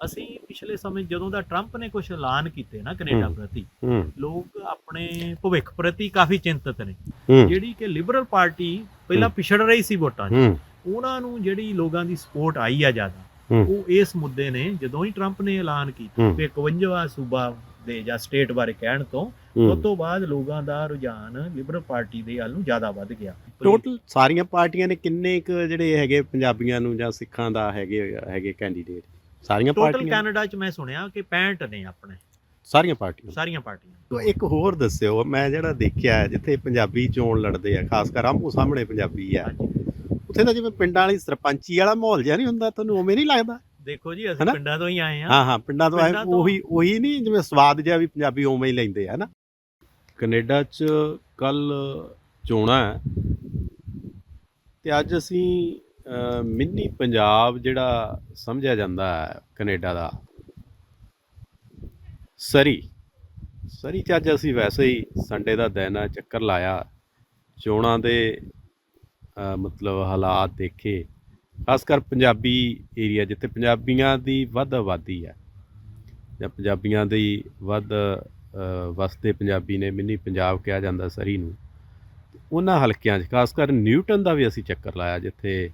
ਅਸੀਂ ਪਿਛਲੇ ਸਮੇਂ ਜਦੋਂ ਦਾ ਟਰੰਪ ਨੇ ਕੁਝ ਐਲਾਨ ਕੀਤੇ ਨਾ ਕੈਨੇਡਾ। ਪ੍ਰਤੀ ਲੋਕ ਆਪਣੇ ਭਵਿੱਖ ਪ੍ਰਤੀ ਕਾਫੀ ਚਿੰਤਤ ਨੇ ਜਿਹੜੀ ਕਿ ਲਿਬਰਲ ਪਾਰਟੀ ਪਹਿਲਾਂ। ਪਿਛੜ ਰਹੀ ਸੀ ਵੋਟਾਂ 'ਚ ਉਹਨਾਂ ਨੂੰ ਜਿਹੜੀ ਲੋਕਾਂ ਦੀ ਸਪੋਰਟ ਆਈ ਆ ਜ਼ਿਆਦਾ। ਉਹ ਇਸ ਮੁੱਦੇ ਨੇ ਜਦੋਂ ਹੀ ਟਰੰਪ ਨੇ ਐਲਾਨ ਕੀਤਾ। ਕਿ 51ਵਾਂ ਸੂਬਾ ਦੇ ਜਾਂ ਸਟੇਟ ਬਾਰੇ ਕਹਿਣ ਤੋਂ ਉਸ ਤੋਂ ਬਾਅਦ ਲੋਕਾਂ ਦਾ ਰੁਝਾਨ ਲਿਬਰਲ ਪਾਰਟੀ ਦੇ ਵੱਲ ਨੂੰ ਜ਼ਿਆਦਾ ਵੱਧ ਗਿਆ ਟੋਟਲ ਸਾਰੀਆਂ ਪਾਰਟੀਆਂ ਨੇ ਕਿੰਨੇ ਕੁ ਜਿਹੜੇ ਹੈਗੇ ਪੰਜਾਬੀਆਂ ਨੂੰ ਜਾਂ ਸਿੱਖਾਂ ਦਾ ਹੈਗੇ ਹੈਗੇ ਕੈਂਡੀਡੇਟ ਸਾਰੀਆਂ ਟੋਟਲ ਪਾਰਟੀਆਂ। ਕੈਨੇਡਾ 'ਚ ਮੈਂ ਸੁਣਿਆ ਕਿ 65 ਨੇ ਆਪਣੇ। ਸਾਰੀਆਂ ਪਾਰਟੀਆਂ। ਸਾਰੀਆਂ ਪਾਰਟੀਆਂ। ਤੋ ਇੱਕ ਹੋਰ ਦੱਸਿਓ ਮੈਂ ਜਿਹੜਾ ਦੇਖਿਆ ਹੈ, ਜਿੱਥੇ ਪੰਜਾਬੀ ਚੋਣ ਲੜਦੇ ਆ ਖਾਸ ਕਰ ਆਮੋ ਸਾਹਮਣੇ ਪੰਜਾਬੀ ਆ ਹਾਂਜੀ। ਉੱਥੇ ਤਾਂ ਜਿਵੇਂ ਪਿੰਡਾਂ ਵਾਲੀ ਸਰਪੰਚੀ ਵਾਲਾ ਮਾਹੌਲ ਜਿਹਾ ਨਹੀਂ ਹੁੰਦਾ ਤੁਹਾਨੂੰ ਉਵੇਂ ਨਹੀਂ ਲੱਗਦਾ? ਦੇਖੋ ਜੀ ਅਸੀਂ ਹਨਾ? ਪਿੰਡਾਂ ਤੋਂ ਹੀ ਆਏ ਆ ਹਾਂ ਹਾਂ ਪਿੰਡਾਂ ਤੋਂ ਆਏ ਪਿੰਡਾਂ ਤੋਂ- ਉਹੀ ਉਹੀ ਨਹੀਂ ਜਿਵੇਂ ਸਵਾਦ ਜਿਹਾ ਵੀ ਪੰਜਾਬੀ ਉਵੇਂ ਹੀ ਲੈਂਦੇ ਆ ਨਾ ਕੈਨੇਡਾ 'ਚ ਕੱਲ ਚੋਣਾਂ ਹੈ ਤੇ ਅੱਜ ਅਸੀਂ ਮਿੰਨੀ ਪੰਜਾਬ ਜਿਹੜਾ ਸਮਝਿਆ ਜਾਂਦਾ ਹੈ ਕੈਨੇਡਾ ਦਾ, ਸਰੀ। ਸਰੀ 'ਚ ਅੱਜ ਅਸੀਂ ਵੈਸੇ ਹੀ ਸੰਡੇ ਦਾ ਦਿਨ ਆ ਚੱਕਰ ਲਾਇਆ। ਚੋਣਾਂ ਦੇ ਮਤਲਬ ਹਾਲਾਤ ਦੇਖੇ। ਖਾਸ ਕਰ ਪੰਜਾਬੀ ਏਰੀਆ ਜਿੱਥੇ ਪੰਜਾਬੀਆਂ ਦੀ ਵੱਧ ਆਬਾਦੀ ਹੈ, ਜਾਂ ਪੰਜਾਬੀਆਂ ਦੀ ਵੱਧ ਵਸਦੇ ਪੰਜਾਬੀ ਨੇ ਮਿੰਨੀ ਪੰਜਾਬ ਕਿਹਾ ਜਾਂਦਾ ਸਰੀ ਨੂੰ। ਉਹਨਾਂ ਹਲਕਿਆਂ 'ਚ, ਖਾਸ ਕਰ ਨਿਊਟਨ ਦਾ ਵੀ ਅਸੀਂ ਚੱਕਰ ਲਾਇਆ, ਜਿੱਥੇ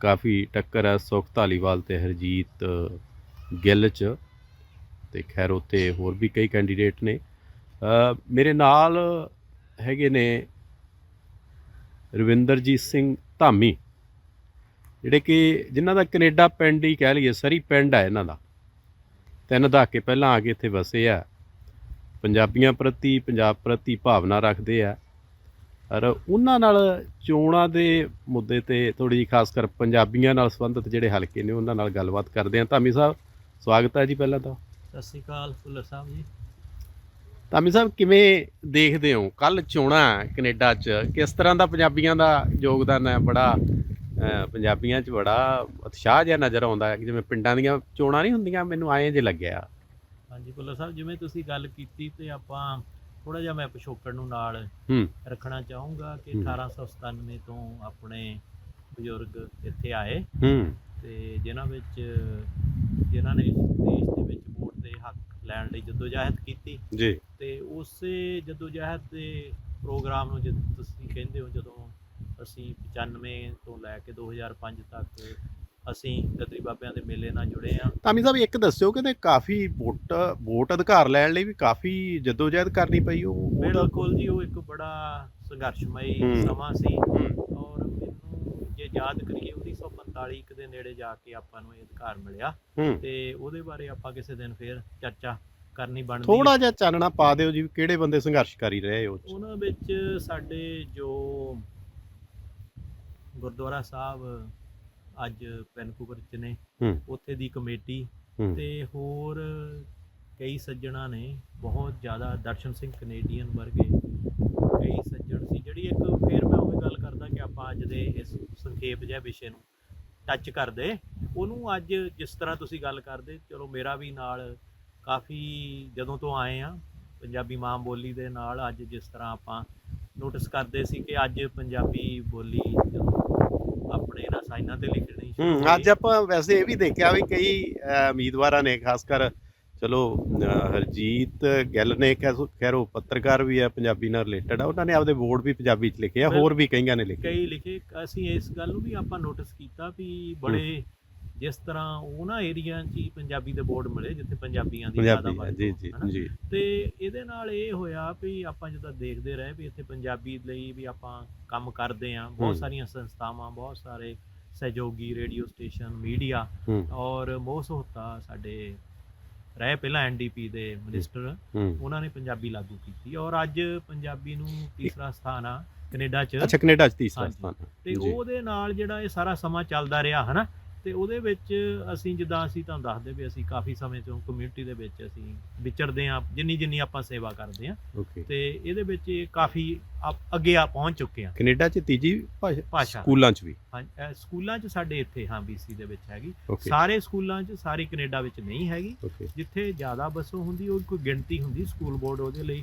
ਕਾਫੀ ਟੱਕਰ ਹੈ ਸੁਖ ਧਾਲੀਵਾਲ ਤੇ ਹਰਜੀਤ ਗਿੱਲ 'ਚ। ਤੇ ਖੈਰ ਉੱਤੇ ਹੋਰ ਵੀ ਕਈ ਕੈਂਡੀਡੇਟ ਨੇ। ਮੇਰੇ ਨਾਲ ਹੈਗੇ ਨੇ ਰਵਿੰਦਰਜੀਤ ਸਿੰਘ ਧਾਮੀ, ਜਿਹੜੇ ਕਿ ਜਿਨ੍ਹਾਂ ਦਾ ਕੈਨੇਡਾ ਪਿੰਡ ਹੀ ਕਹਿ ਲਈਏ, ਸਰੀ ਪਿੰਡ ਹੈ ਇਹਨਾਂ ਦਾ। ਤਿੰਨ ਦਹਾਕੇ ਪਹਿਲਾਂ ਆ ਕੇ ਇੱਥੇ ਵਸੇ ਆ। ਪੰਜਾਬੀਆਂ ਪ੍ਰਤੀ, ਪੰਜਾਬ ਪ੍ਰਤੀ ਭਾਵਨਾ ਰੱਖਦੇ ਆ। ਔਰ ਉਹਨਾਂ ਨਾਲ ਚੋਣਾਂ ਦੇ ਮੁੱਦੇ ਤੇ ਥੋੜੀ ਜਿਹੀ ਖਾਸ ਕਰ ਪੰਜਾਬੀਆਂ ਨਾਲ ਸੰਬੰਧਿਤ ਜਿਹੜੇ ਹਲਕੇ ਨੇ ਉਹਨਾਂ ਨਾਲ ਗੱਲਬਾਤ ਕਰਦੇ ਆ ਧਾਮੀ ਸਾਹਿਬ ਸਵਾਗਤ ਹੈ ਜੀ ਪਹਿਲਾਂ ਤਾਂ। ਸਤਿ ਸ਼੍ਰੀ ਅਕਾਲ ਫੁੱਲਰ ਸਾਹਿਬ ਜੀ। ਧਾਮੀ ਸਾਹਿਬ ਕਿਵੇਂ ਦੇਖਦੇ ਹੋ? ਕੱਲ ਚੋਣਾਂ ਹੈ ਕੈਨੇਡਾ 'ਚ ਕਿਸ ਤਰ੍ਹਾਂ ਦਾ ਪੰਜਾਬੀਆਂ ਦਾ ਯੋਗਦਾਨ ਹੈ? ਬੜਾ ਪੰਜਾਬੀਆਂ 'ਚ ਬੜਾ ਉਤਸ਼ਾਹ ਜਿਹਾ ਨਜ਼ਰ ਆਉਂਦਾ ਹੈ ਕਿ ਜਿਵੇਂ ਪਿੰਡਾਂ ਦੀਆਂ ਚੋਣਾਂ ਨਹੀਂ ਹੁੰਦੀਆਂ ਮੈਨੂੰ ਐਂ ਜੇ ਲੱਗਿਆ। ਹਾਂਜੀ ਫੁੱਲਰ ਸਾਹਿਬ ਜਿਵੇਂ ਤੁਸੀਂ ਗੱਲ ਕੀਤੀ ਤੇ ਆਪਾਂ ਥੋੜਾ ਜਿਹਾ ਮੈਂ ਪਿਛੋਕੜ ਨੂੰ ਨਾਲ ਹੂੰ। ਰੱਖਣਾ ਚਾਹੂੰਗਾ ਕਿ ਹੂੰ। 1897 ਤੋਂ ਆਪਣੇ ਬਜ਼ੁਰਗ ਇੱਥੇ ਆਏ। ਹੂੰ। ਤੇ ਜਿਨ੍ਹਾਂ ਵਿੱਚ ਜਿਨ੍ਹਾਂ ਨੇ ਦੇਸ਼ ਦੇ ਵਿੱਚ ਵੋਟ ਦੇ ਹੱਕ ਲੈਣ ਲਈ ਜਦੋਜਹਿਦ ਕੀਤੀ। ਜੀ। ਤੇ ਉਸੇ ਜਦੋਜਹਿਦ ਦੇ ਪ੍ਰੋਗਰਾਮ ਨੂੰ ਜਦ ਤੁਸੀਂ ਕਹਿੰਦੇ ਹੋ ਜਦੋਂ ਅਸੀਂ 95 ਤੋਂ ਲੈ ਕੇ 2005 ਤੱਕ ਅਸੀਂ ਗਦਰੀ ਬਾਬਿਆਂ ਦੇ ਮੇਲੇ ਨਾਲ ਜੁੜੇ ਆ ਧਾਮੀ ਸਾਹਿਬ ਇੱਕ ਦੱਸਿਓ ਕਿ ਤੇ ਕਾਫੀ ਵੋਟ ਵੋਟ ਅਧਿਕਾਰ ਲੈਣ ਲਈ ਵੀ ਕਾਫੀ ਜਦੋਜਹਿਦ ਕਰਨੀ ਪਈ ਉਹ ਬਿਲਕੁਲ ਜੀ ਉਹ ਇੱਕ ਬੜਾ ਸੰਘਰਸ਼ਮਈ ਹੂੰ। ਸਮਾਂ ਸੀ। ਹੂੰ। ਔਰ ਮੈਨੂੰ ਜੇ ਯਾਦ ਕਰੀਏ 1945 ਕੁ ਦੇ ਨੇੜੇ ਜਾ ਕੇ ਆਪਾਂ ਨੂੰ ਇਹ ਅਧਿਕਾਰ ਮਿਲਿਆ। ਹੂੰ। ਤੇ ਉਹਦੇ ਬਾਰੇ ਆਪਾਂ ਕਿਸੇ ਦਿਨ ਫੇਰ ਚਰਚਾ ਕਰਨੀ ਬਣਦੀ। ਥੋੜਾ ਜਿਹਾ ਚਾਨਣਾ ਪਾ ਦਿਓ ਜੀ ਕਿਹੜੇ ਬੰਦੇ ਸੰਘਰਸ਼ਕਾਰੀ ਰਹੇ ਉਹ 'ਚ। ਉਹਨਾਂ ਵਿੱਚ ਸਾਡੇ ਜੋ ਗੁਰਦੁਆਰਾ ਸਾਹਿਬ ਅੱਜ ਵੈਨਕੂਵਰ ਚ ਨੇ। ਹੂੰ। ਉੱਥੇ ਦੀ ਕਮੇਟੀ ਹੂੰ। ਤੇ ਹੋਰ ਕਈ ਸੱਜਣਾ ਨੇ ਬਹੁਤ ਜ਼ਿਆਦਾ ਦਰਸ਼ਨ ਸਿੰਘ ਕੈਨੇਡੀਅਨ ਵਰਗੇ ਕਈ ਸੱਜਣ ਸੀ। ਜਿਹੜੀ ਇੱਕ ਫੇਰ ਮੈਂ ਉਹ ਗੱਲ ਕਰਦਾ ਕਿ ਆਪਾਂ ਅੱਜ ਦੇ ਇਸ ਸੰਖੇਪ ਜਿਹੇ ਵਿਸ਼ੇ ਨੂੰ ਟੱਚ ਕਰਦੇ ਉਹਨੂੰ ਅੱਜ ਜਿਸ ਤਰ੍ਹਾਂ ਤੁਸੀਂ ਗੱਲ ਕਰਦੇ ਚਲੋ ਮੇਰਾ ਵੀ ਨਾਲ ਕਾਫੀ ਜਦੋਂ ਤੋਂ ਆਏ ਆ ਪੰਜਾਬੀ ਮਾਂ ਬੋਲੀ ਦੇ ਨਾਲ ਅੱਜ ਜਿਸ ਤਰ੍ਹਾਂ ਆਪਾਂ ਨੋਟਿਸ ਕਰਦੇ ਸੀ ਕਿ ਅੱਜ ਪੰਜਾਬੀ ਬੋਲੀ ਜਦੋਂ ਆਪਣੇ ਨਾ ਸਾਈਨਾਂ ਤੇ ਲਿਖਣੀ ਹੂੰ ਅੱਜ ਆਪਾਂ ਵੈਸੇ ਇਹ ਵੀ ਦੇਖਿਆ ਵੀ ਕਈ ਉਮੀਦਵਾਰਾਂ ਨੇ ਖਾਸ ਕਰ ਚਲੋ ਹਰਜੀਤ ਗਿੱਲ ਨੇ ਖੈਰ ਉਹ ਪੱਤਰਕਾਰ ਵੀ ਹੈ ਪੰਜਾਬੀ ਨਾਲ ਰਿਲੇਟਡ ਆ ਉਹਨਾਂ ਨੇ ਆਪਦੇ ਵੋਟ ਵੀ ਪੰਜਾਬੀ 'ਚ ਲਿਖੇ ਆ ਹੋਰ ਵੀ ਕਈਆਂ ਨੇ ਲਿਖੇ। ਕਈ ਲਿਖੇ ਅਸੀਂ ਇਸ ਗੱਲ ਨੂੰ ਵੀ ਆਪਾਂ ਨੋਟਿਸ ਕੀਤਾ ਵੀ ਬੜੇ ਜਿਸ ਤਰ੍ਹਾਂ ਉਹਨਾਂ ਏਰੀਆ 'ਚ ਹੀ ਪੰਜਾਬੀ ਦੇ ਬੋਰਡ ਮਿਲੇ ਜਿੱਥੇ ਪੰਜਾਬੀਆਂ ਦੀ ਜ਼ਿਆਦਾ ਜੀ ਵਰਤੋਂ, ਜੀ ਹਨਾ? ਜੀ ਤੇ ਇਹਦੇ ਨਾਲ ਇਹ ਹੋਇਆ ਵੀ ਆਪਾਂ ਜਦੋਂ ਦੇਖਦੇ ਰਹੇ ਵੀ ਇੱਥੇ ਪੰਜਾਬੀ ਲਈ ਵੀ ਆਪਾਂ ਕੰਮ ਕਰਦੇ ਆਂ। ਬਹੁਤ ਸਾਰੀਆਂ ਸੰਸਥਾਵਾਂ ਬਹੁਤ ਸਾਰੇ ਸਹਿਯੋਗੀ ਰੇਡੀਓ ਸਟੇਸ਼ਨ ਮੀਡੀਆ ਔਰ ਮੋਸ ਹੋਤਾ ਸਾਡੇ ਰਹੇ ਪਹਿਲਾਂ ਐਨਡੀਪੀ ਦੇ ਮਿਨਿਸਟਰ ਉਹਨਾਂ ਨੇ ਪੰਜਾਬੀ ਲਾਗੂ ਕੀਤੀ ਔਰ ਅੱਜ ਪੰਜਾਬੀ ਨੂੰ ਤੀਸਰਾ ਸਥਾਨ ਆ ਕੈਨੇਡਾ 'ਚ ਅੱਛਾ ਕੈਨੇਡਾ 'ਚ ਤੀਸਰਾ। ਸਥਾਨ। ਤੇ ਜੀ। ਉਹਦੇ ਨਾਲ ਜਿਹੜਾ ਇਹ ਸਾਰਾ ਸਮਾਂ ਚੱਲਦਾ ਰਿਹਾ ਹਨਾ ਤੇ ਉਹਦੇ ਵਿੱਚ ਅਸੀਂ ਜਿੱਦਾਂ ਅਸੀਂ ਤੁਹਾਨੂੰ ਦੱਸਦੇ ਵੀ ਅਸੀਂ ਕਾਫੀ ਸਮੇਂ ਤੋਂ ਕਮਿਊਨਿਟੀ ਦੇ ਵਿੱਚ ਅਸੀਂ ਵਿਚਰਦੇ ਹਾਂ ਜਿੰਨੀ ਜਿੰਨੀ ਆਪਾਂ ਸੇਵਾ ਕਰਦੇ ਓਕੇ ਤੇ ਇਹਦੇ ਵਿੱਚ ਇਹ ਕਾਫੀ ਅੱਗੇ ਆ ਪਹੁੰਚ ਚੁੱਕੇ ਹਾਂ। ਕੈਨੇਡਾ 'ਚ ਤੀਜੀ ਭਾਸ਼ਾ ਭਾਸ਼ਾ। ਸਕੂਲਾਂ 'ਚ ਵੀ? ਹਾਂ ਸਕੂਲਾਂ 'ਚ ਸਾਡੇ ਇੱਥੇ ਹਾਂ ਬੀਸੀ ਦੇ ਵਿੱਚ ਹੈਗੀ। ਓਕੇ ਸਾਰੇ ਸਕੂਲਾਂ 'ਚ ਸਾਰੀ ਕੈਨੇਡਾ ਵਿੱਚ ਨਹੀਂ ਹੈਗੀ। ਓਕੇ ਜਿੱਥੇ ਜ਼ਿਆਦਾ ਵਸੋਂ ਹੁੰਦੀ ਉਹ ਕੋਈ ਗਿਣਤੀ ਹੁੰਦੀ ਸਕੂਲ ਬੋਰਡ ਉਹਦੇ ਲਈ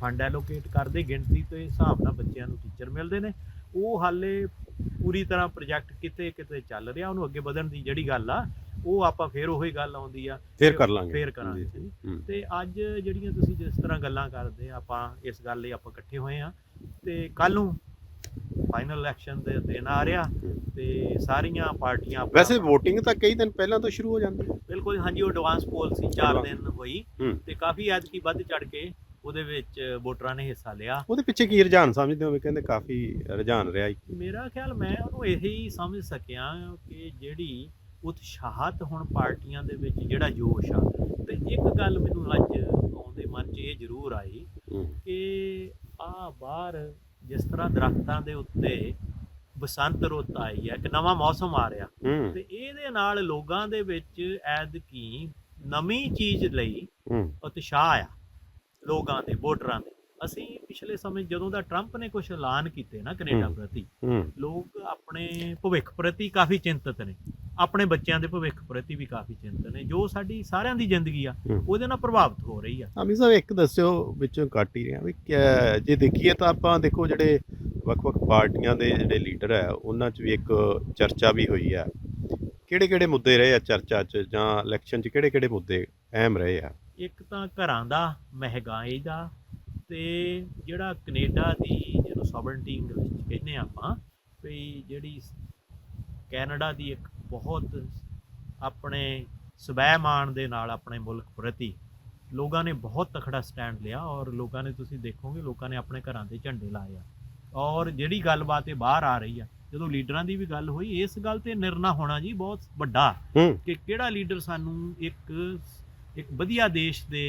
ਫੰਡ ਐਲੋਕੇਟ ਕਰਦੇ ਗਿਣਤੀ ਤੇ ਹਿਸਾਬ ਨਾਲ ਬੱਚਿਆਂ ਨੂੰ ਟੀਚਰ ਮਿਲਦੇ ਨੇ। ਉਹ ਹਾਲੇ ਪੂਰੀ ਤਰ੍ਹਾਂ ਪ੍ਰੋਜੈਕਟ ਕਿਤੇ ਕਿਤੇ ਚੱਲ ਰਿਹਾ ਉਹਨੂੰ ਅੱਗੇ ਵਧਣ ਦੀ ਜਿਹੜੀ ਗੱਲ ਆ ਉਹ ਆਪਾਂ ਫੇਰ ਉਹੀ ਗੱਲ ਆਉਂਦੀ ਆ ਫੇਰ ਕਰ ਲਾਂਗੇ ਫੇਰ ਕਰਾਂਗੇ। ਤੇ ਅੱਜ ਜਿਹੜੀਆਂ ਤੁਸੀਂ ਜਿਸ ਤਰ੍ਹਾਂ ਗੱਲਾਂ ਕਰਦੇ ਆ ਆਪਾਂ ਇਸ ਗੱਲ ਲਈ ਆਪਾਂ ਇਕੱਠੇ ਹੋਏ ਆ ਤੇ ਕੱਲ ਨੂੰ ਫਾਈਨਲ ਇਲੈਕਸ਼ਨ ਦੇ ਦਿਨ ਆ ਰਿਹਾ ਤੇ ਸਾਰੀਆਂ ਪਾਰਟੀਆਂ ਵੈਸੇ VOTING ਤਾਂ ਕਈ ਦਿਨ ਪਹਿਲਾਂ ਤੋਂ ਸ਼ੁਰੂ ਹੋ ਜਾਂਦੀ ਹੈ ਬਿਲਕੁਲ ਹਾਂਜੀ ਉਹ ਐਡਵਾਂਸ ਪੋਲ ਸੀ 4 Advance। ਦਿਨ ਹੋਈ। ਤੇ ਕਾਫੀ ਐਤਕੀ ਵੱਧ ਚੜ ਕੇ ਉਹਦੇ ਵਿੱਚ ਵੋਟਰਾਂ ਨੇ ਹਿੱਸਾ ਲਿਆ। ਉਹਦੇ ਪਿੱਛੇ ਕੀ ਰੁਝਾਨ ਸਮਝਦੇ ਹੋ ਵੀ ਕਹਿੰਦੇ ਕਾਫੀ ਰੁਝਾਨ ਰਿਹਾ ਜੀ ਮੇਰਾ ਖਿਆਲ ਮੈਂ ਉਹਨੂੰ ਇਹੀ ਸਮਝ ਸਕਿਆ ਕਿ ਜਿਹੜੀ ਉਤਸ਼ਾਹਤ ਹੁਣ ਪਾਰਟੀਆਂ ਦੇ ਵਿੱਚ ਜਿਹੜਾ ਜੋਸ਼ ਆ ਤੇ ਇੱਕ ਗੱਲ ਮੈਨੂੰ ਅੱਜ ਆਉਂਦੇ ਮਨ 'ਚ ਇਹ ਜ਼ਰੂਰ ਆਈ ਹੂੰ। ਕਿ ਆ ਬਾਹਰ ਜਿਸ ਤਰ੍ਹਾਂ ਦਰਖਤਾਂ ਦੇ ਉੱਤੇ ਬਸੰਤ ਰੁੱਤ ਆਈ ਹੈ ਇੱਕ ਨਵਾਂ ਮੌਸਮ ਆ ਰਿਹਾ ਹੂੰ। ਤੇ ਇਹਦੇ ਨਾਲ ਲੋਕਾਂ ਦੇ ਵਿੱਚ ਐਤਕੀ ਨਵੀਂ ਚੀਜ਼ ਲਈ ਹੂੰ। ਉਤਸ਼ਾਹ ਆ। ਲੋਕਾਂ ਦੇ ਵੋਟਰਾਂ ਦੇ। ਅਸੀਂ ਪਿਛਲੇ ਸਮੇਂ ਜਦੋਂ ਦਾ ਟਰੰਪ ਨੇ ਕੁਝ ਐਲਾਨ ਕੀਤੇ ਨਾ ਕੈਨੇਡਾ। ਪ੍ਰਤੀ ਲੋਕ ਆਪਣੇ ਭਵਿੱਖ ਪ੍ਰਤੀ ਕਾਫੀ ਚਿੰਤਤ ਨੇ। ਆਪਣੇ ਬੱਚਿਆਂ ਦੇ ਭਵਿੱਖ ਪ੍ਰਤੀ ਵੀ ਕਾਫੀ ਚਿੰਤਤ ਨੇ ਜੋ ਸਾਡੀ ਸਾਰਿਆਂ ਦੀ ਜ਼ਿੰਦਗੀ ਆ। ਉਹਦੇ ਨਾਲ ਪ੍ਰਭਾਵਿਤ ਹੋ ਰਹੀ ਆ। ਆਮੀ ਸਾਹਿਬ ਇੱਕ ਦੱਸਿਓ ਵਿੱਚੋਂ ਕੱਟ ਹੀ ਰਿਹਾ ਵੀ ਜੇ ਦੇਖੀਏ ਤਾਂ ਆਪਾਂ ਦੇਖੋ ਜਿਹੜੇ ਵੱਖ-ਵੱਖ ਪਾਰਟੀਆਂ ਦੇ ਜਿਹੜੇ ਲੀਡਰ ਹੈ ਉਹਨਾਂ 'ਚ ਵੀ ਇੱਕ ਚਰਚਾ ਵੀ ਹੋਈ ਹੈ ਕਿਹੜੇ-ਕਿਹੜੇ ਮੁੱਦੇ ਰਹੇ ਆ ਚਰਚਾ 'ਚ ਜਾਂ ਇਲੈਕਸ਼ਨ 'ਚ ਕਿਹੜੇ-ਕਿਹੜੇ ਮੁੱਦੇ ਅਹਿਮ ਰਹੇ ਆ? ਇੱਕ ਤਾਂ ਘਰਾਂ ਦਾ ਮਹਿੰਗਾਈ ਦਾ ਤੇ ਜਿਹੜਾ ਕੈਨੇਡਾ ਦੀ ਜਿਹਨੂੰ ਸੋਵਰਨਟੀ ਇੰਗਲਿਸ਼ ਚ ਕਹਿੰਦੇ ਆਪਾਂ ਵੀ ਜਿਹੜੀ ਕੈਨੇਡਾ ਦੀ ਇੱਕ ਬਹੁਤ ਆਪਣੇ ਸਵੈਮਾਨ ਦੇ ਨਾਲ ਆਪਣੇ ਮੁਲਕ ਪ੍ਰਤੀ ਲੋਕਾਂ ਨੇ ਬਹੁਤ ਤਕੜਾ ਸਟੈਂਡ ਲਿਆ ਔਰ ਲੋਕਾਂ ਨੇ ਤੁਸੀਂ ਦੇਖੋਗੇ ਲੋਕਾਂ ਨੇ ਆਪਣੇ ਘਰਾਂ ਦੇ ਝੰਡੇ ਲਾਏ ਆ। ਔਰ ਜਿਹੜੀ ਗੱਲਬਾਤ ਇਹ ਬਾਹਰ ਆ ਰਹੀ ਆ ਜਦੋਂ ਲੀਡਰਾਂ ਦੀ ਵੀ ਗੱਲ ਹੋਈ ਇਸ ਗੱਲ ਤੇ ਨਿਰਣਾ ਹੋਣਾ ਜੀ ਬਹੁਤ ਵੱਡਾ ਕਿ ਕਿਹੜਾ ਲੀਡਰ ਸਾਨੂੰ ਇੱਕ ਇੱਕ ਵਧੀਆ ਦੇਸ਼ ਦੇ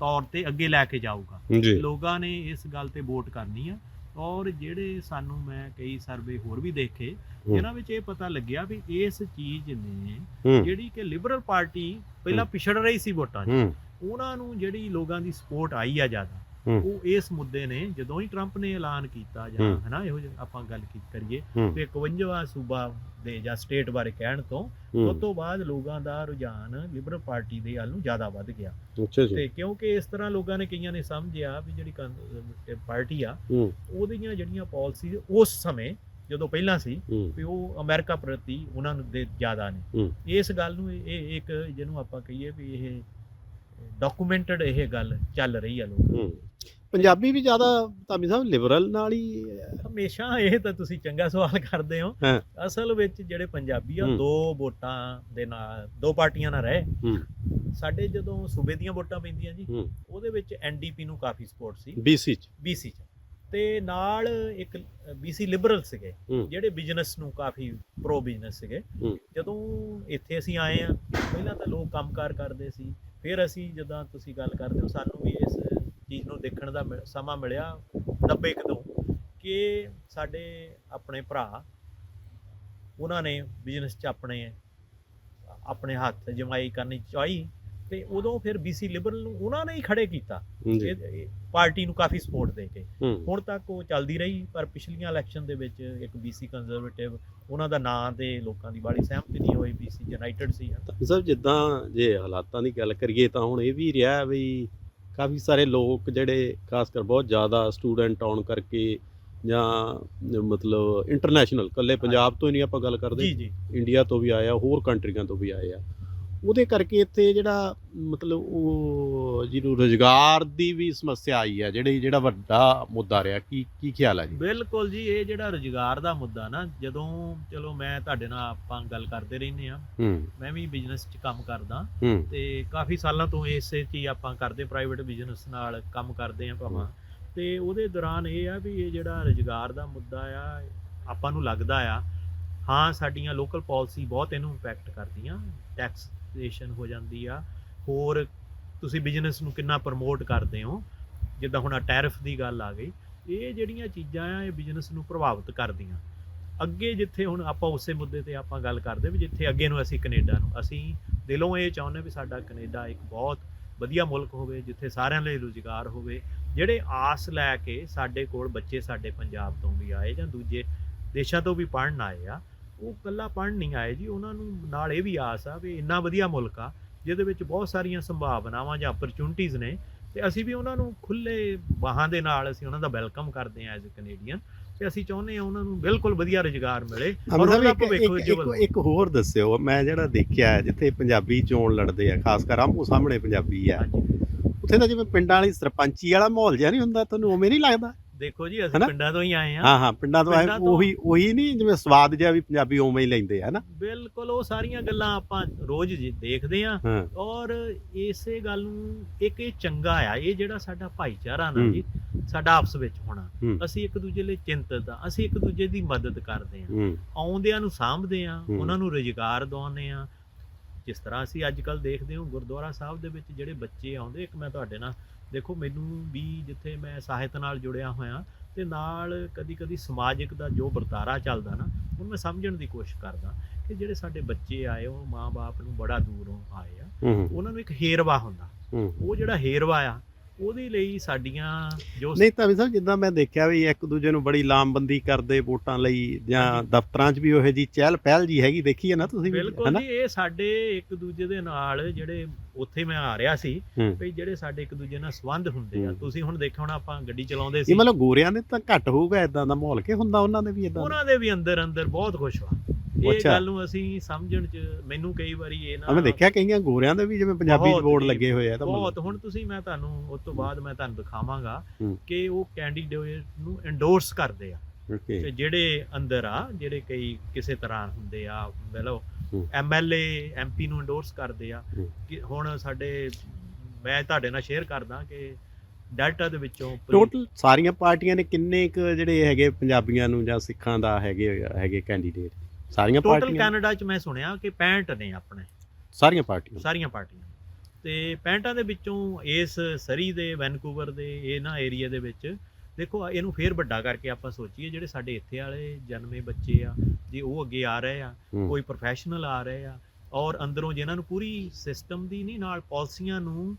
ਤੌਰ ਤੇ ਅੱਗੇ ਲੈ ਕੇ ਜਾਊਗਾ ਜੀ ਲੋਕਾਂ ਨੇ ਇਸ ਗੱਲ ਤੇ ਵੋਟ ਕਰਨੀ ਆ ਔਰ ਜਿਹੜੇ ਸਾਨੂੰ ਮੈਂ ਕਈ ਸਰਵੇ ਹੋਰ ਵੀ ਦੇਖੇ ਹੂੰ। ਇਹਨਾਂ ਵਿੱਚ ਇਹ ਪਤਾ ਲੱਗਿਆ ਵੀ ਇਸ ਚੀਜ਼ ਨੇ ਹੂੰ ਜਿਹੜੀ ਕਿ ਲਿਬਰਲ ਪਾਰਟੀ ਪਹਿਲਾਂ। ਪਿਛੜ ਰਹੀ ਸੀ ਵੋਟਾਂ 'ਚ ਹੂੰ ਉਹਨਾਂ ਨੂੰ ਜਿਹੜੀ ਲੋਕਾਂ ਦੀ ਸਪੋਰਟ ਆਈ ਆ ਜ਼ਿਆਦਾ। ਉਹ ਇਸ ਮੁੱਦੇ ਨੇ ਜਦੋਂ ਹੀ ਟਰੰਪ ਨੇ ਐਲਾਨ ਕੀਤਾ ਜਾਂ। ਹਨਾ ਇਹੋ ਜਿਹਾ ਆਪਾਂ ਗੱਲ ਕੀ ਕਰੀਏ ਤੇ 51ਵਾਂ ਸੂਬਾ ਦੇ ਜਾਂ ਸਟੇਟ ਬਾਰੇ ਕਹਿਣ ਤੋਂ ਉਸ ਤੋਂ ਬਾਅਦ ਲੋਕਾਂ ਦਾ ਰੁਝਾਨ ਲਿਬਰਲ ਪਾਰਟੀ ਦੇ ਵੱਲ ਨੂੰ ਜ਼ਿਆਦਾ ਵੱਧ ਗਿਆ। ਤੇ ਕਿਉਂਕਿ ਇਸ ਤਰ੍ਹਾਂ ਲੋਕਾਂ ਨੇ ਕਈਆਂ ਨੇ ਸਮਝਿਆ ਵੀ ਜਿਹੜੀ ਪਾਰਟੀ ਆ ਉਹਦੀਆਂ ਜਿਹੜੀਆਂ ਪਾਲਿਸੀ ਉਸ ਸਮੇਂ ਜਦੋਂ ਪਹਿਲਾਂ ਸੀ ਵੀ ਉਹ ਅਮਰੀਕਾ ਪ੍ਰਤੀ ਉਹਨਾਂ ਨੂੰ ਦੇ ਜ਼ਿਆਦਾ ਨੇ। ਇਸ ਗੱਲ ਨੂੰ ਇਹ ਇੱਕ ਜਿਹਨੂੰ ਆਪਾਂ ਕਹੀਏ ਵੀ ਇਹ ਡਾਕੂਮੈਂਟਡ ਇਹ ਗੱਲ ਚੱਲ ਰਹੀ ਆ ਲੋਕ ਪੰਜਾਬੀ ਵੀ ਜ਼ਿਆਦਾ ਤਾਮੀ ਸਾਹਿਬ ਲਿਬਰਲ ਨਾਲ ਹੀ ਹਮੇਸ਼ਾ ਇਹ ਤਾਂ ਤੁਸੀਂ ਚੰਗਾ ਸਵਾਲ ਕਰਦੇ ਹੋ। ਹਾਂ। ਅਸਲ ਵਿੱਚ ਜਿਹੜੇ ਪੰਜਾਬੀ ਆ ਹੂੰ। ਦੋ ਵੋਟਾਂ ਦੇ ਨਾਲ ਦੋ ਪਾਰਟੀਆਂ ਨਾਲ ਰਹੇ। ਹੂੰ। ਸਾਡੇ ਜਦੋਂ ਸੂਬੇ ਦੀਆਂ ਵੋਟਾਂ ਪੈਂਦੀਆਂ ਜੀ ਹੂੰ। ਉਹਦੇ ਵਿੱਚ ਐਨਡੀਪੀ ਨੂੰ ਕਾਫੀ ਸਪੋਰਟ ਸੀ। BC ਚ। ਬੀਸੀ ਚ। ਤੇ ਨਾਲ ਇੱਕ ਬੀਸੀ ਲਿਬਰਲ ਸੀਗੇ ਹੂੰ। ਜਿਹੜੇ ਬਿਜ਼ਨਸ ਨੂੰ ਕਾਫੀ ਪ੍ਰੋ ਬਿਜ਼ਨਸ ਸੀਗੇ। ਹੂੰ। ਜਦੋਂ ਇੱਥੇ ਅਸੀਂ ਆਏ ਆ ਪਹਿਲਾਂ ਤਾਂ ਲੋਕ ਕੰਮਕਾਰ ਕਰਦੇ ਸੀ। ਫਿਰ ਅਸੀਂ ਜਦੋਂ ਤੁਸੀਂ ਗੱਲ ਕਰਦੇ ਹੋ ਸਾਨੂੰ ਵੀ ਇਸ ਚੀਜ਼ ਨੂੰ ਦੇਖਣ ਦਾ ਸਮਾਂ ਮਿਲਿਆ 90 ਕੁ ਤੋਂ ਕਿ ਸਾਡੇ ਆਪਣੇ ਭਰਾ ਉਹਨਾਂ ਨੇ ਬਿਜ਼ਨਸ 'ਚ ਆਪਣੇ ਆਪਣੇ ਹੱਥ ਜਮਾਈ ਕਰਨੀ ਚਾਹੀ ਤੇ ਉਦੋਂ ਫਿਰ ਬੀਸੀ ਲਿਬਰਲ ਨੂੰ ਉਹਨਾਂ ਨੇ ਹੀ ਖੜੇ ਕੀਤਾ ਪਾਰਟੀ ਨੂੰ ਕਾਫੀ ਸਪੋਰਟ ਦੇ ਕੇ। ਹੁਣ ਤੱਕ ਉਹ ਚੱਲਦੀ ਰਹੀ ਪਰ ਪਿਛਲੀਆਂ ਇਲੈਕਸ਼ਨ ਦੇ ਵਿੱਚ ਇੱਕ ਬੀਸੀ ਕੰਜ਼ਰਵੇਟਿਵ ਉਹਨਾਂ ਦਾ ਨਾਂ ਤੇ ਲੋਕਾਂ ਦੀ ਬਾੜੀ ਸਹਿਮਤੀ ਨਹੀਂ ਹੋਈ ਬੀਸੀ ਯੂਨਾਈਟਿਡ ਸੀ। ਸਾਹਿਬ ਜਿੱਦਾਂ ਜੇ ਹਾਲਾਤਾਂ ਦੀ ਗੱਲ ਕਰੀਏ ਤਾਂ ਹੁਣ ਇਹ ਵੀ ਰਿਹਾ ਵੀ ਕਾਫੀ ਸਾਰੇ ਲੋਕ ਜਿਹੜੇ ਖਾਸ ਕਰ ਬਹੁਤ ਜ਼ਿਆਦਾ ਸਟੂਡੈਂਟ ਆਉਣ ਕਰਕੇ ਜਾਂ ਮਤਲਬ ਇੰਟਰਨੈਸ਼ਨਲ ਕੱਲੇ ਪੰਜਾਬ ਤੋਂ ਹੀ ਨਹੀਂ ਆਪਾਂ ਗੱਲ ਕਰਦੇ ਜੀ ਜੀ। ਇੰਡੀਆ ਤੋਂ ਵੀ ਆਏ ਆ ਹੋਰ ਕੰਟਰੀਆਂ ਤੋਂ ਵੀ ਆਏ ਆ। ਉਹਦੇ ਕਰਕੇ ਇੱਥੇ ਜਿਹੜਾ ਮਤਲਬ ਉਹ ਜਿਹਨੂੰ ਰੋਜ਼ਗਾਰ ਦੀ ਵੀ ਸਮੱਸਿਆ ਆਈ ਹੈ ਜਿਹੜੀ ਜਿਹੜਾ ਵੱਡਾ ਮੁੱਦਾ ਰਿਹਾ ਕੀ ਕੀ ਖਿਆਲ ਹੈ ਜੀ? ਬਿਲਕੁਲ ਜੀ ਇਹ ਜਿਹੜਾ ਰੁਜ਼ਗਾਰ ਦਾ ਮੁੱਦਾ ਨਾ ਜਦੋਂ ਚਲੋ ਮੈਂ ਤੁਹਾਡੇ ਨਾਲ ਆਪਾਂ ਗੱਲ ਕਰਦੇ ਰਹਿੰਦੇ ਆ ਮੈਂ ਵੀ ਬਿਜ਼ਨਸ 'ਚ ਕੰਮ ਕਰਦਾ। ਤੇ ਕਾਫੀ ਸਾਲਾਂ ਤੋਂ ਇਸੇ 'ਚ ਹੀ ਆਪਾਂ ਕਰਦੇ ਪ੍ਰਾਈਵੇਟ ਬਿਜ਼ਨਸ ਨਾਲ ਕੰਮ ਕਰਦੇ ਆ ਭਾਵਾਂ। ਤੇ ਉਹਦੇ ਦੌਰਾਨ ਇਹ ਆ ਵੀ ਇਹ ਜਿਹੜਾ ਰੁਜ਼ਗਾਰ ਦਾ ਮੁੱਦਾ ਆ ਆਪਾਂ ਨੂੰ ਲੱਗਦਾ ਆ ਹਾਂ ਸਾਡੀਆਂ ਲੋਕਲ ਪਾਲਿਸੀ ਬਹੁਤ ਇਹਨੂੰ ਇੰਪੈਕਟ ਕਰਦੀਆਂ ਟੈਕਸੇਸ਼ਨ ਹੋ ਜਾਂਦੀ ਆ। ਹੋਰ ਤੁਸੀਂ ਬਿਜ਼ਨਸ ਨੂੰ ਕਿੰਨਾ ਪ੍ਰਮੋਟ ਕਰਦੇ ਹੋ? ਜਿੱਦਾਂ ਹੁਣ ਟੈਰਿਫ ਦੀ ਗੱਲ ਆ ਗਈ, ਇਹ ਜਿਹੜੀਆਂ ਚੀਜ਼ਾਂ ਆ, ਇਹ ਬਿਜ਼ਨਸ ਨੂੰ ਪ੍ਰਭਾਵਿਤ ਕਰਦੀਆਂ। ਅੱਗੇ ਜਿੱਥੇ ਹੁਣ ਆਪਾਂ ਉਸੇ ਮੁੱਦੇ ਤੇ ਆਪਾਂ ਗੱਲ ਕਰਦੇ ਵੀ ਜਿੱਥੇ ਅੱਗੇ ਨੂੰ ਅਸੀਂ ਕੈਨੇਡਾ ਨੂੰ, ਅਸੀਂ ਦਿਲੋਂ ਇਹ ਚਾਹੁੰਦੇ ਵੀ ਸਾਡਾ ਕੈਨੇਡਾ ਇੱਕ ਬਹੁਤ ਵਧੀਆ ਮੁਲਕ ਹੋਵੇ, ਜਿੱਥੇ ਸਾਰਿਆਂ ਲਈ ਰੁਜ਼ਗਾਰ ਹੋਵੇ। ਜਿਹੜੇ ਆਸ ਲੈ ਕੇ ਸਾਡੇ ਕੋਲ ਬੱਚੇ ਸਾਡੇ ਪੰਜਾਬ ਤੋਂ ਵੀ ਆਏ ਜਾਂ ਦੂਜੇ ਦੇਸ਼ਾਂ ਤੋਂ ਵੀ ਪੜ੍ਹਨ ਆਏ ਆ ਉਹ ਕੱਲਾ ਪੜ੍ਹਨ ਨਹੀਂ ਆਏ ਜੀ ਉਹਨਾਂ ਨੂੰ ਨਾਲ ਇਹ ਵੀ ਆਸ ਆ ਵੀ ਇੰਨਾ ਵਧੀਆ ਮੁਲਕ ਆ ਜਿਹਦੇ ਵਿੱਚ ਬਹੁਤ ਸਾਰੀਆਂ ਸੰਭਾਵਨਾਵਾਂ ਜਾਂ ਅਪਰਚੂਨਿਟੀਆਂ ਨੇ ਤੇ ਅਸੀਂ ਵੀ ਉਹਨਾਂ ਨੂੰ ਖੁੱਲੇ ਬਾਹਾਂ ਦੇ ਨਾਲ ਅਸੀਂ ਉਹਨਾਂ ਦਾ ਵੈਲਕਮ ਕਰਦੇ ਹਾਂ ਐਜ਼ ਅ ਕੈਨੇਡੀਅਨ ਕਿ ਅਸੀਂ ਚਾਹੁੰਦੇ ਹਾਂ ਉਹਨਾਂ ਨੂੰ ਬਿਲਕੁਲ ਵਧੀਆ ਰੁਜ਼ਗਾਰ ਮਿਲੇ ਔਰ ਇੱਕ ਭਵਿੱਖ ਇੱਕ- ਉਜਵਲ ਇੱਕ ਹੋਰ ਦੱਸਿਓ ਮੈਂ ਜਿਹੜਾ ਦੇਖਿਆ ਜਿੱਥੇ ਪੰਜਾਬੀ ਚੋਣ ਲੜਦੇ ਆ ਖਾਸ ਕਰ ਆਮੋ ਸਾਹਮਣੇ ਪੰਜਾਬੀ ਆ। ਉੱਥੇ ਤਾਂ ਜਿਵੇਂ ਪਿੰਡਾਂ ਵਾਲੀ ਸਰਪੰਚੀ ਵਾਲਾ ਮਾਹੌਲ ਜਿਹਾ ਨਹੀਂ ਹੁੰਦਾ ਤੁਹਾਨੂੰ ਉਵੇਂ ਨਹੀਂ ਲੱਗਦਾ ਦੇਖੋ ਜੀ ਅਸੀਂ ਹਨਾ? ਪਿੰਡਾਂ ਤੋਂ ਹੀ ਆਏ ਹਾਂ ਹਾਂ ਹਾਂ ਪਿੰਡਾਂ ਤੋਂ ਆਏ ਪਿੰਡਾਂ ਤੋਂ- ਉਹੀ ਉਹੀ ਨਹੀਂ ਜਿਵੇਂ ਸਵਾਦ ਜਿਹਾ ਵੀ ਪੰਜਾਬੀ ਉਵੇਂ ਹੀ ਲੈਂਦੇ ਆ ਨਾ ਬਿਲਕੁਲ ਉਹ ਸਾਰੀਆਂ ਗੱਲਾਂ ਆਪਾਂ ਰੋਜ਼ ਜੀ ਦੇਖਦੇ ਹਾਂ ਹਾਂ ਔਰ ਇਸੇ ਗੱਲ ਨੂੰ ਇੱਕ ਇਹ ਚੰਗਾ ਆ ਇਹ ਜਿਹੜਾ ਸਾਡਾ ਭਾਈਚਾਰਾ ਨਾ ਹੂੰ। ਜੀ ਸਾਡਾ ਆਪਸ ਵਿੱਚ ਹੋਣਾ ਹੂੰ। ਅਸੀਂ ਇੱਕ ਦੂਜੇ ਲਈ ਚਿੰਤਤ ਆ ਅਸੀਂ ਇੱਕ ਦੂਜੇ ਦੀ ਮਦਦ ਕਰਦੇ ਆ ਹੂੰ ਆਉਂਦਿਆਂ ਨੂੰ ਸਾਂਭਦੇ ਆ ਹੂੰ। ਉਹਨਾਂ ਨੂੰ ਰੁਜ਼ਗਾਰ ਦਿਵਾਉਂਦੇ ਆ ਜਿਸ ਤਰ੍ਹਾਂ ਅਸੀਂ ਅੱਜ ਕੱਲ ਦੇਖਦੇ ਹਾਂ ਗੁਰਦੁਆਰਾ ਸਾਹਿਬ ਦੇ ਵਿੱਚ ਜਿਹੜੇ ਬੱਚੇ ਆਉਂਦੇ ਇੱਕ ਮੈਂ ਤੁਹਾਡੇ ਨਾਲ ਦੇਖੋ ਮੈਨੂੰ ਵੀ ਜਿੱਥੇ ਮੈਂ ਸਾਹਿਤ ਨਾਲ ਜੁੜਿਆ ਹੋਇਆ ਤੇ ਨਾਲ ਕਦੀ ਕਦੀ ਸਮਾਜਿਕ ਦਾ ਜੋ ਵਰਤਾਰਾ ਚੱਲਦਾ ਨਾ ਉਹਨੂੰ ਮੈਂ ਸਮਝਣ ਦੀ ਕੋਸ਼ਿਸ਼ ਕਰਦਾ ਕਿ ਜਿਹੜੇ ਸਾਡੇ ਬੱਚੇ ਆਏ ਉਹ ਮਾਂ-ਬਾਪ ਨੂੰ ਬੜਾ ਦੂਰੋਂ ਆਏ ਆ ਉਹਨਾਂ ਨੂੰ ਇੱਕ ਹੇਰਵਾ ਹੁੰਦਾ। ਉਹ ਜਿਹੜਾ ਹੇਰਵਾ ਆ ਉਹਦੇ ਲਈ ਸਾਡੀਆਂ ਜੋ ਨਹੀਂ ਤਾਂ ਵੀ ਸਾਹਿਬ ਜਿੱਦਾਂ ਮੈਂ ਦੇਖਿਆ ਵੀ ਇੱਕ ਦੂਜੇ ਨੂੰ ਬੜੀ ਲਾਮਬੰਦੀ ਕਰਦੇ ਵੋਟਾਂ ਲਈ ਜਾਂ। ਦਫ਼ਤਰਾਂ 'ਚ ਵੀ ਉਹੋ ਜੀ ਚਹਿਲ ਪਹਿਲ ਜੀ ਹੈਗੀ ਦੇਖੀ ਹੈ ਨਾ ਤੁਸੀਂ ਵੀ, ਬਿਲਕੁਲ ਜੀ ਇਹ ਸਾਡੇ ਇੱਕ ਦੂਜੇ ਦੇ ਨਾਲ ਜਿਹੜੇ ਉੱਥੇ ਮੈਂ ਆ ਰਿਹਾ ਸੀ। ਵੀ ਜਿਹੜੇ ਸਾਡੇ ਇੱਕ ਦੂਜੇ ਨਾਲ ਸੰਬੰਧ ਹੁੰਦੇ ਆ। ਤੁਸੀਂ ਹੁਣ ਦੇਖਿਆ ਹੋਣਾ ਆਪਾਂ ਗੱਡੀ ਚਲਾਉਂਦੇ ਸੀ ਇਹ ਮਤਲਬ ਗੋਰਿਆਂ ਦੇ ਤਾਂ ਘੱਟ ਹੋਊਗਾ ਇਦਾਂ ਦਾ ਮਾਹੌਲ ਕਿ ਹੁੰਦਾ ਉਹਨਾਂ ਦੇ ਵੀ ਇਦਾਂ ਉਹਨਾਂ ਦੇ ਵੀ ਅੰਦਰ ਅੰਦਰ ਬਹੁਤ ਖੁਸ਼ ਵਾ ਇਹ ਅੱਛਾ। ਗੱਲ ਨੂੰ ਅਸੀਂ ਸਮਝਣ ਚ ਮੈਨੂੰ ਕਈ ਵਾਰੀ ਇਹ ਨਾ ਮੈਂ ਦੇਖਿਆ ਕਈਆਂ ਗੋਰਿਆਂ ਦੇ ਵੀ ਜਿਵੇਂ ਪੰਜਾਬੀ ਬਹੁਤ ਬੋਰਡ ਜੀ, ਲੱਗੇ ਹੋਏ ਆ ਤਾਂ ਬਹੁਤ ਹੁਣ ਤੁਸੀਂ ਮੈਂ ਤੁਹਾਨੂੰ ਉਸ ਤੋਂ ਬਾਅਦ ਮੈਂ ਤੁਹਾਨੂੰ ਦਿਖਾਵਾਂਗਾ ਹੂੰ। ਕਿ ਉਹ ਕੈਂਡੀਡੇਟ ਨੂੰ ਐਂਡੋਰਸ ਕਰਦੇ ਆ ਓਕੇ ਤੇ ਜਿਹੜੇ ਅੰਦਰ ਆ ਜਿਹੜੇ ਕਈ ਕਿਸੇ ਤਰ੍ਹਾਂ ਹੁੰਦੇ ਆ ਮਤਲਬ ਹੂੰ। ਐਮਐਲਏ ਐਮਪੀ ਨੂੰ ਐਂਡੋਰਸ ਕਰਦੇ ਆ ਹੂੰ। ਕਿ ਹੁਣ ਸਾਡੇ ਮੈਂ ਤੁਹਾਡੇ ਨਾਲ ਸ਼ੇਅਰ ਕਰਦਾ ਕਿ ਡੈਲਟਾ ਦੇ ਵਿੱਚੋਂ ਪ੍ਰੀ- ਟੋਟਲ ਸਾਰੀਆਂ ਪਾਰਟੀਆਂ ਨੇ ਕਿੰਨੇ ਕੁ ਜਿਹੜੇ ਹੈਗੇ ਪੰਜਾਬੀਆਂ ਨੂੰ ਜਾਂ ਸਿੱਖਾਂ ਦਾ ਹੈਗੇ ਹੈਗੇ ਕੈਂਡੀਡੇਟ ਸਾਰੀਆਂ ਟੋਟਲ ਪਾਰਟੀਆਂ ਕੈਨੇਡਾ ਚ ਮੈਂ ਸੁਣਿਆ ਕਿ 65 ਨੇ ਆਪਣੇ। ਸਾਰੀਆਂ ਪਾਰਟੀਆਂ। ਸਾਰੀਆਂ ਪਾਰਟੀਆਂ। ਤੇ 65 ਦੇ ਵਿੱਚੋਂ ਇਸ ਸਰੀ ਦੇ ਵੈਨਕੂਵਰ ਦੇ ਇਹਨਾਂ ਏਰੀਆ ਦੇ ਵਿੱਚ ਦੇਖੋ ਇਹਨੂੰ ਫੇਰ ਵੱਡਾ ਕਰਕੇ ਆਪਾਂ ਸੋਚੀਏ ਜਿਹੜੇ ਸਾਡੇ ਇੱਥੇ ਵਾਲੇ ਜਨਮੇ ਬੱਚੇ ਆ ਜੇ ਉਹ ਅੱਗੇ ਆ ਰਹੇ ਆ ਹੂੰ। ਕੋਈ ਪ੍ਰੋਫੈਸ਼ਨਲ ਆ ਰਹੇ ਆ ਔਰ ਅੰਦਰੋਂ ਜਿਨ੍ਹਾਂ ਨੂੰ ਪੂਰੀ ਸਿਸਟਮ ਦੀ ਨਹੀਂ ਨਾਲ ਪਾਲਿਸੀਆਂ ਨੂੰ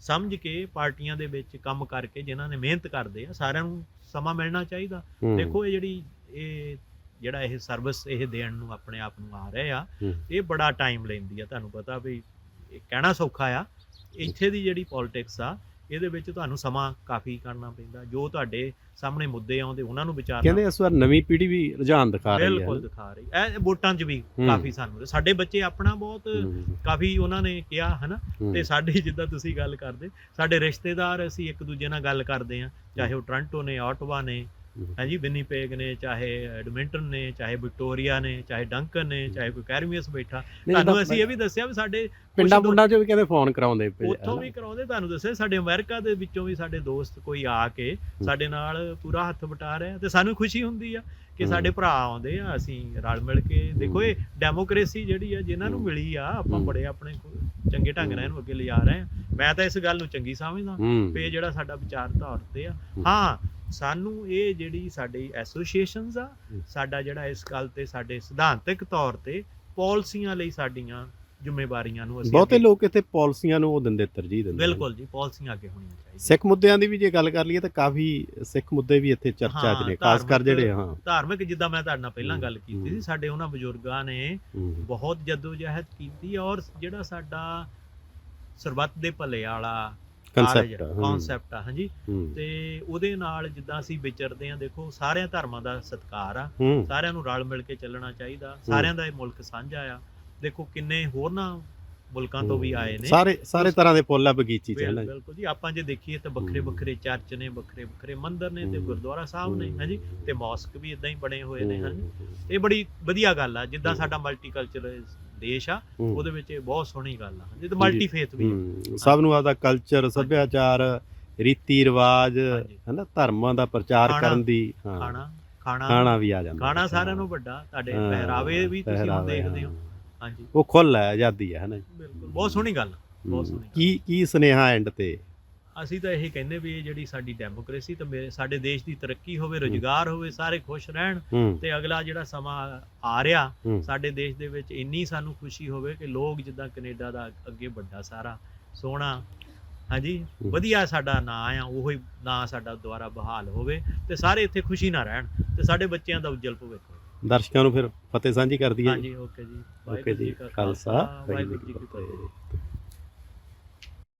ਸਮਝ ਕੇ ਪਾਰਟੀਆਂ ਦੇ ਵਿੱਚ ਕੰਮ ਕਰਕੇ ਜਿਨ੍ਹਾਂ ਨੇ ਮਿਹਨਤ ਕਰਦੇ ਆ ਸਾਰਿਆਂ ਨੂੰ ਸਮਾਂ ਮਿਲਣਾ ਚਾਹੀਦਾ। ਹੂੰ। ਦੇਖੋ ਇਹ ਜਿਹੜੀ ਇਹ ਜਿਹੜਾ ਇਹ ਸਰਵਿਸ ਇਹ ਦੇਣ ਨੂੰ ਆਪਣੇ ਆਪ ਨੂੰ ਆ ਰਹੇ ਆ। ਇਹ ਬੜਾ ਟਾਈਮ ਲੈਂਦੀ ਆ ਤੁਹਾਨੂੰ ਪਤਾ ਵੀ ਇਹ ਕਹਿਣਾ ਸੌਖਾ ਆ ਇੱਥੇ ਦੀ ਜਿਹੜੀ ਪੋਲਿਟਿਕਸ ਆ ਇਹਦੇ ਵਿੱਚ ਤੁਹਾਨੂੰ ਸਮਾਂ ਕਾਫੀ ਕਰਨਾ ਪੈਂਦਾ ਜੋ ਤੁਹਾਡੇ ਸਾਹਮਣੇ ਮੁੱਦੇ ਆਉਂਦੇ ਉਹਨਾਂ ਨੂੰ ਵਿਚਾਰਨਾ ਕਹਿੰਦੇ ਇਸ ਵਾਰ ਨਵੀਂ ਪੀੜ੍ਹੀ ਵੀ ਰੁਝਾਨ ਦਿਖਾ ਰਹੀ ਹੈ ਬਿਲਕੁਲ। ਦਿਖਾ ਰਹੀ ਇਹ ਵੋਟਾਂ 'ਚ ਵੀ। ਕਾਫੀ ਸਾਨੂੰ ਸਾਡੇ ਬੱਚੇ ਆਪਣਾ ਬਹੁਤ ਕਾਫੀ ਉਹਨਾਂ ਨੇ ਕਿਹਾ ਹਨਾ। ਤੇ ਸਾਡੇ ਜਿੱਦਾਂ ਤੁਸੀਂ ਗੱਲ ਕਰਦੇ ਸਾਡੇ ਰਿਸ਼ਤੇਦਾਰ ਅਸੀਂ ਇੱਕ ਦੂਜੇ ਨਾਲ ਗੱਲ ਕਰਦੇ ਆ ਚਾਹੇ ਉਹ ਟ੍ਰਾਂਟੋ ਨੇ ਆਟਵਾ ਨੇ। ਹਾਂਜੀ ਵਿਨੀਪੇਗ ਨੇ ਚਾਹੇ ਐਡਮਿੰਟਨ ਨੇ ਚਾਹੇ ਵਿਕਟੋਰੀਆ ਨੇ ਚਾਹੇ ਡੰਕਨ ਨੇ ਚਾਹੇ ਕੋਈ ਕੈਰਮੀਅਸ ਬੈਠਾ ਤੁਹਾਨੂੰ ਅਸੀਂ ਇਹ ਵੀ ਦੱਸਿਆ ਵੀ ਸਾਡੇ ਪਿੰਡਾਂ ਪੁੰਡਾਂ 'ਚ ਵੀ ਕਹਿੰਦੇ ਫੋਨ ਕਰਾਉਂਦੇ ਪਏ, ਉੱਥੋਂ? ਵੀ ਕਰਾਉਂਦੇ ਤੁਹਾਨੂੰ ਦੱਸਿਆ ਸਾਡੇ ਅਮਰੀਕਾ ਦੇ ਵਿੱਚੋਂ ਵੀ ਸਾਡੇ ਦੋਸਤ ਕੋਈ ਆ ਕੇ ਸਾਡੇ ਨਾਲ ਪੂਰਾ ਹੱਥ ਵਟਾ ਰਿਹਾ ਤੇ ਸਾਨੂੰ ਖੁਸ਼ੀ ਹੁੰਦੀ ਆ ਕਿ। ਸਾਡੇ ਭਰਾ ਆਉਂਦੇ ਆ ਅਸੀਂ ਰਲ ਮਿਲ ਕੇ ਦੇਖੋ ਇਹ ਡੈਮੋਕ੍ਰੇਸੀ ਜਿਹੜੀ ਆ ਜਿਨ੍ਹਾਂ ਨੂੰ। ਮਿਲੀ ਆ ਆਪਾਂ। ਬੜੇ ਆਪਣੇ ਚੰਗੇ ਢੰਗ ਨਾਲ ਇਹਨੂੰ ਅੱਗੇ ਲਿਜਾ ਰਹੇ ਆ ਮੈਂ ਤਾਂ ਇਸ ਗੱਲ ਨੂੰ ਚੰਗੀ ਸਮਝਦਾ ਵੀ ਜਿਹੜਾ ਸਾਡਾ ਵਿਚਾਰ ਤੌਰ ਤੇ ਆ ਹੂੰ। ਸਾਨੂੰ ਇਹ ਜਿਹੜੀ ਸਾਡੀ ਐਸੋਸੀਏਸ਼ਨਸ ਆ। ਸਾਡਾ ਜਿਹੜਾ ਇਸ ਗੱਲ ਤੇ ਸਾਡੇ ਸਿਧਾਂਤਕ ਤੌਰ ਤੇ ਪਾਲਿਸੀਆਂ ਲਈ ਸਾਡੀਆਂ ਜ਼ਿੰਮੇਵਾਰੀਆਂ ਨੂੰ ਅਸੀਂ ਬਹੁਤੇ ਲੋਕ ਇੱਥੇ ਪਾਲਿਸੀਆਂ ਨੂੰ ਉਹ ਦਿੰਦੇ ਤਰਜੀਹ ਦਿੰਦੇ। ਬਿਲਕੁਲ ਜੀ ਪਾਲਿਸੀਆਂ ਅੱਗੇ ਹੋਣੀਆਂ ਚਾਹੀਦੀਆਂ ਸਿੱਖ ਮੁੱਦਿਆਂ ਦੀ ਵੀ ਜੇ ਗੱਲ ਕਰ ਲਈਏ ਤਾਂ ਕਾਫੀ ਸਿੱਖ ਮੁੱਦੇ ਵੀ ਇੱਥੇ ਚਰਚਾ 'ਚ ਨੇ ਖਾਸ ਕਰ ਜਿਹੜੇ ਹਾਂ ਧਾਰਮਿਕ ਜਿੱਦਾਂ ਮੈਂ ਤੁਹਾਡੇ ਨਾਲ ਪਹਿਲਾਂ ਗੱਲ ਕੀਤੀ ਸੀ। ਸਾਡੇ ਉਹਨਾਂ ਬਜ਼ੁਰਗਾਂ ਨੇ ਬਹੁਤ ਜਦੋਜਹਿਦ ਕੀਤੀ ਔਰ ਜਿਹੜਾ ਸਾਡਾ ਸਰਬੱਤ ਦੇ ਭਲੇ ਵਾਲਾ concept ਆ, ਕਨਸੈਪਟ ਆ ਹਾਂਜੀ। ਹੂੰ, ਤੇ ਉਹਦੇ ਨਾਲ ਜਿੱਦਾਂ ਅਸੀਂ ਵਿਚਰਦੇ ਆ ਦੇਖੋ ਸਾਰਿਆਂ ਧਰਮਾਂ ਦਾ ਸਤਿਕਾਰ ਆ। ਹੂੰ, ਸਾਰਿਆਂ ਨੂੰ ਰਲ ਮਿਲ ਕੇ ਚੱਲਣਾ ਚਾਹੀਦਾ। ਸਾਰਿਆਂ ਦਾ ਇਹ ਮੁਲਕ ਸਾਂਝਾ ਆ। ਦੇਖੋ ਕਿੰਨੇ ਹੋਰਨਾਂ ਮੁਲਕਾਂ ਤੋਂ ਵੀ ਆਏ ਨੇ। ਸਾਰੇ ਸਾਰੇ ਤਰ੍ਹਾਂ ਦੇ ਫੁੱਲ ਆ ਬਗੀਚੀ 'ਚ ਬਿਲ- ਨਾ ਬਿਲਕੁਲ ਜੀ। ਆਪਾਂ ਜੇ ਦੇਖੀਏ ਤਾਂ ਵੱਖਰੇ। ਵੱਖਰੇ ਚਰਚ ਨੇ ਵੱਖਰੇ ਵੱਖਰੇ ਮੰਦਿਰ ਨੇ ਤੇ। ਗੁਰਦੁਆਰਾ ਸਾਹਿਬ ਨੇ ਹੂੰ। ਹਾਂਜੀ ਤੇ ਮੌਸਕ ਵੀ ਇਦਾਂ ਹੀ ਬਣੇ ਹੋਏ ਨੇ ਹਾਂਜੀ। ਹੂੰ, ਇਹ ਬੜੀ ਵਧੀਆ ਗੱਲ ਆ। ਜਿੱਦਾਂ। ਸਾਡਾ ਮਲਟੀਕਲਚਰ ਦੇਸ਼ ਆ ਹੂੰ, ਉਹਦੇ ਵਿੱਚ ਇਹ ਬਹੁਤ ਸੋਹਣੀ ਗੱਲ ਆ ਜਿੱਦਾਂ ਮਲਟੀ ਫੇਥ ਵੀ ਆ। ਹੂੰ, ਸਭ ਨੂੰ ਆਦਾ ਕਲਚਰ ਸੱਭਿਆਚਾਰ ਰੀਤੀ ਰਿਵਾਜ ਹਾਂਜੀ। ਹਨਾ ਧਰਮਾਂ ਦਾ ਪ੍ਰਚਾਰ ਖਾਣਾ- ਕਰਨ ਦੀ ਹਾਂ ਖਾਣਾ ਖਾਣਾ ਖਾਣਾ ਵੀ ਆ ਜਾਂਦਾ ਖਾਣਾ ਸਾਰਿਆਂ ਨੂੰ ਵੱਡਾ ਤੁਹਾਡੇ ਹਾਂ, ਪਹਿਰਾਵੇ ਵੀ ਤੁਸੀਂ ਹੁਣ ਪਹਿਰਾਵੇ, ਦੇਖਦੇ ਹੋ ਹਾਂ। ਹਾਂਜੀ ਉਹ ਖੁੱਲ ਹੈ ਆਜ਼ਾਦੀ ਹੈ ਹਨਾ ਜੀ। ਬਿਲਕੁਲ ਬਹੁਤ ਸੋਹਣੀ ਗੱਲ ਆ, ਬਹੁਤ ਹੂੰ, ਸੋਹਣੀ ਗੱਲ। ਕੀ ਕੀ ਸੁਨੇਹਾ ਐਂਡ ਤੇ ਅਸੀਂ ਤਾਂ ਇਹ ਕਹਿੰਦੇ ਵੀ ਇਹ ਜਿਹੜੀ ਸਾਡੀ ਡੈਮੋਕ੍ਰੇਸੀ ਤੇ ਮੇਰੇ- ਸਾਡੇ ਦੇਸ਼ ਦੀ ਤਰੱਕੀ ਹੋਵੇ ਰੁਜ਼ਗਾਰ ਹੋਵੇ ਸਾਰੇ ਖੁਸ਼ ਰਹਿਣ ਹੂੰ। ਤੇ ਅਗਲਾ ਜਿਹੜਾ ਸਮਾਂ ਆ ਰਿਹਾ ਹੂੰ। ਸਾਡੇ ਦੇਸ਼ ਦੇ ਵਿੱਚ ਇੰਨੀ ਸਾਨੂੰ ਖੁਸ਼ੀ ਹੋਵੇ ਕਿ ਲੋਕ ਜਿੱਦਾਂ ਕੈਨੇਡਾ ਦਾ ਅੱਗੇ ਵੱਡਾ ਸਾਰਾ ਸੋਹਣਾ ਹਾਂਜੀ ਹੂੰ। ਵਧੀਆ ਸਾਡਾ ਨਾਂ ਆ ਉਹੀ ਨਾਂ ਸਾਡਾ ਦੁਆਰਾ ਬਹਾਲ ਹੋਵੇ ਤੇ ਸਾਰੇ ਇੱਥੇ ਖੁਸ਼ੀ ਨਾਲ ਰਹਿਣ ਤੇ ਸਾਡੇ ਬੱਚਿਆਂ ਦਾ ਉਜਲ ਭਵਿੱਖ ਦਰਸ਼ਕਾਂ ਨੂੰ ਫਿਰ ਫਤਿਹ ਸਾਂਝੀ ਕਰ ਦਈਏ ਹਾਂਜੀ ਓਕੇ ਜੀ। ਓਕੇ ਵਾਹਿਗੁਰੂ ਜੀ ਕਾ ਖਾਲਸਾ ਵਾਹਿਗੁਰੂ ਜੀ ਕੀ ਫਤਿਹ।